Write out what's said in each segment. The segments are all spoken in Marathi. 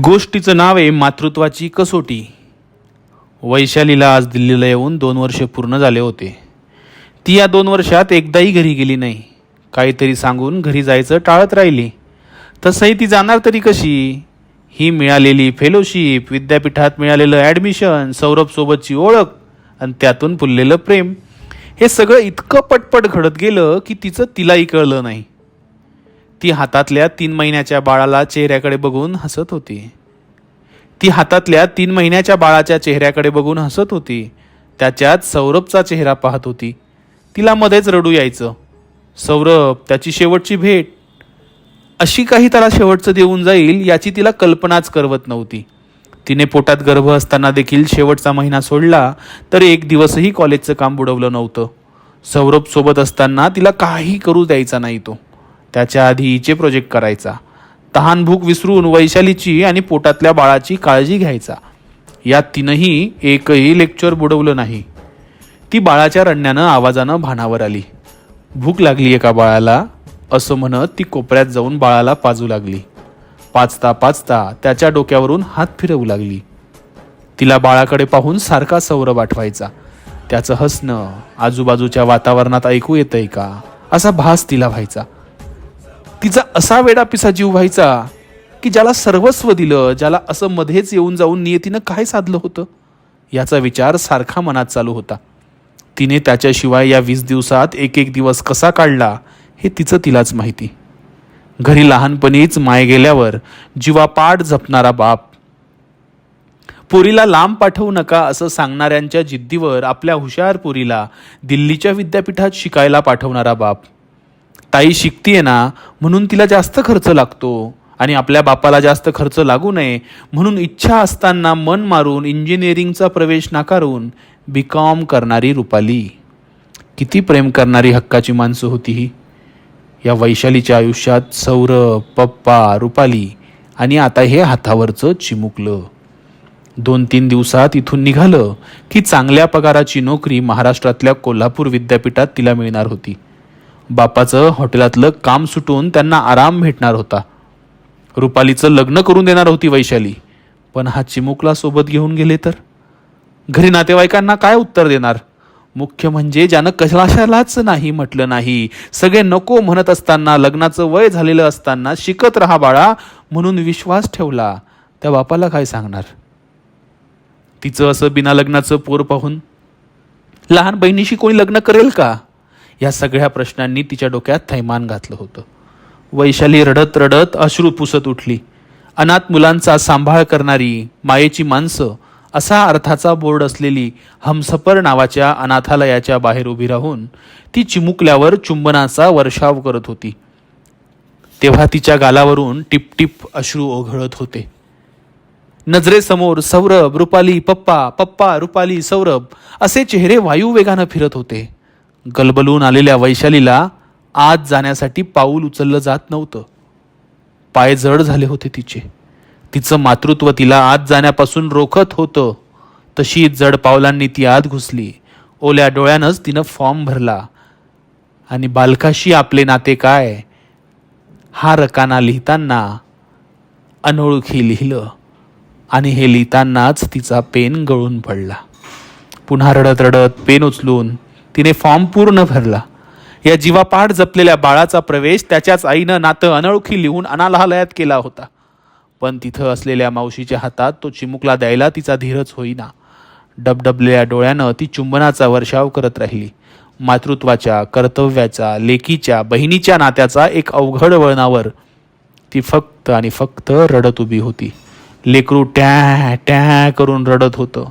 गोष्टीचं नाव आहे मातृत्वाची कसोटी. वैशालीला आज दिल्लीला येऊन दोन वर्ष पूर्ण झाले होते. ती या दोन वर्षात एकदाही घरी गेली नाही. काहीतरी सांगून घरी जायचं टाळत राहिली. तसंही ती जाणार तरी कशी? ही मिळालेली फेलोशिप विद्यापीठात मिळालेलं ॲडमिशन सौरभसोबतची ओळख आणि त्यातून फुललेलं प्रेम. हे सगळं इतकं पटपट घडत गेलं की तिचं तिलाही कळलं नाही. ती हातातल्या तीन महिन्याच्या बाळाला चेहऱ्याकडे बघून हसत होती. ती हातातल्या तीन महिन्याच्या बाळाच्या चेहऱ्याकडे बघून हसत होती. त्याच्यात सौरभचा चेहरा पाहत होती. तिला मध्येच रडू यायचं. सौरभ त्याची शेवटची भेट. अशी काही त्याला शेवटचं देऊन जाईल याची तिला कल्पनाच करवत नव्हती. तिने पोटात गर्भ असताना देखील शेवटचा महिना सोडला तर एक दिवसही कॉलेजचं काम बुडवलं नव्हतं. सौरभ सोबत असताना तिला काही करू द्यायचा नाही तो. त्याच्या आधी इचे प्रोजेक्ट करायचा. तहान भूक विसरून वैशालीची आणि पोटातल्या बाळाची काळजी घ्यायचा. या तिनंही एकही लेक्चर बुडवलं नाही. ती बाळाच्या रडण्यानं आवाजानं भानावर आली. भूक लागली एका बाळाला? असं म्हणत ती कोपऱ्यात जाऊन बाळाला पाजू लागली. पाचता पाचता त्याच्या डोक्यावरून हात फिरवू लागली. तिला बाळाकडे पाहून सारखा सौरभ आठवायचा त्याचं हसणं आजूबाजूच्या वातावरणात ऐकू येतंय का? असा भास तिला व्हायचा. तिचा असा वेडापिसा जीव व्हायचा की ज्याला सर्वस्व दिलं ज्याला असं मध्येच येऊन जाऊन नियतीनं काय साधलं होतं? याचा विचार सारखा मनात चालू होता. तिने त्याच्याशिवाय या वीस दिवसात एक एक दिवस कसा काढला हे तिचं तिलाच माहिती. घरी लहानपणीच माय गेल्यावर जीवापाड जपणारा बाप. पुरीला लांब पाठवू नका असं सांगणाऱ्यांच्या जिद्दीवर आपल्या हुशार पुरीला दिल्लीच्या विद्यापीठात शिकायला पाठवणारा बाप. ताई शिकतीये ना म्हणून तिला जास्त खर्च लागतो आणि आपल्या बापाला जास्त खर्च लागू नये. म्हणून इच्छा असताना मन मारून इंजिनिअरिंगचा प्रवेश नाकारून बी कॉम करणारी रुपाली. किती प्रेम करणारी हक्काची माणसं होती ही. या वैशालीच्या आयुष्यात सौरभ पप्पा रुपाली आणि आता हे हातावरचं चिमुकलं. दोन तीन दिवसात इथून निघालं की चांगल्या पगाराची नोकरी महाराष्ट्रातल्या कोल्हापूर विद्यापीठात तिला मिळणार होती. बापाचं हॉटेलातलं काम सुटून त्यांना आराम भेटणार होता. रुपालीचं लग्न करून देणार होती वैशाली. पण हा चिमुकला सोबत घेऊन गेले तर? घरी नातेवाईकांना काय उत्तर देणार? मुख्य म्हणजे ज्यानं कशालाच नाही म्हटलं नाही. सगळे नको म्हणत असताना लग्नाचं वय झालेलं असताना शिकत राहा बाळा म्हणून विश्वास ठेवला. त्या बापाला काय सांगणार? तिचं असं बिना लग्नाचं पोर पाहून? लहान बहिणीशी कोणी लग्न करेल का? या सगळ्या प्रश्नांनी तिच्या डोक्यात थैमान घातलं होतं. वैशाली रडत रडत अश्रू पुसत उठली. अनाथ मुलांचा सांभाळ करणारी मायेची माणसं असा अर्थाचा बोर्ड असलेली हमसफर नावाच्या अनाथालयाच्या बाहेर उभी राहून ती चिमुकल्यावर चुंबनाचा वर्षाव करत होती. तेव्हा तिच्या गालावरून टिपटिप अश्रू ओघळत होते. नजरेसमोर सौरभ रुपाली पप्पा पप्पा रुपाली सौरभ असे चेहरे वायुवेगानं फिरत होते. गलबलून आलेल्या वैशालीला आत जाण्यासाठी पाऊल उचललं जात नव्हतं. पाय जड झाले होते तिचे. तिचं मातृत्व तिला आत जाण्यापासून रोखत होतं. तशी जड पावलांनी ती आत घुसली. ओल्या डोळ्यानंच तिनं फॉर्म भरला. आणि बालकाशी आपले नाते काय? हा रकाना लिहिताना अनोळखी लिहिलं. आणि हे लिहितानाच तिचा पेन गळून पडला. पुन्हा रडत रडत पेन उचलून तिने फॉर्म पूर्ण भरला. या जीवापाठ जपलेल्या बाळाचा प्रवेश त्याच्याच आईनं नातं अनोळखी लिहून अनालहालयात केला होता. पण तिथं असलेल्या मावशीच्या हातात तो चिमुकला द्यायला तिचा धीरच होईना. डबडबलेल्या डोळ्यानं ती चुंबनाचा वर्षाव करत राहिली. मातृत्वाच्या कर्तव्याच्या लेकीच्या बहिणीच्या नात्याचा एक अवघड वळणावर ती फक्त आणि फक्त रडत उभी होती. लेकरू टॅ टॅ करून रडत होतं.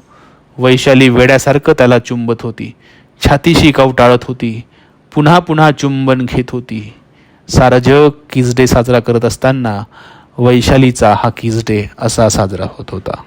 वैशाली वेड्यासारखं त्याला चुंबत होती. छातीशी कवटाळत होती. पुन्हा पुन्हा चुंबन घेत होती. सारं जग किजडे साजरा करत असताना वैशालीचा हा किजडे असा साजरा होत होता.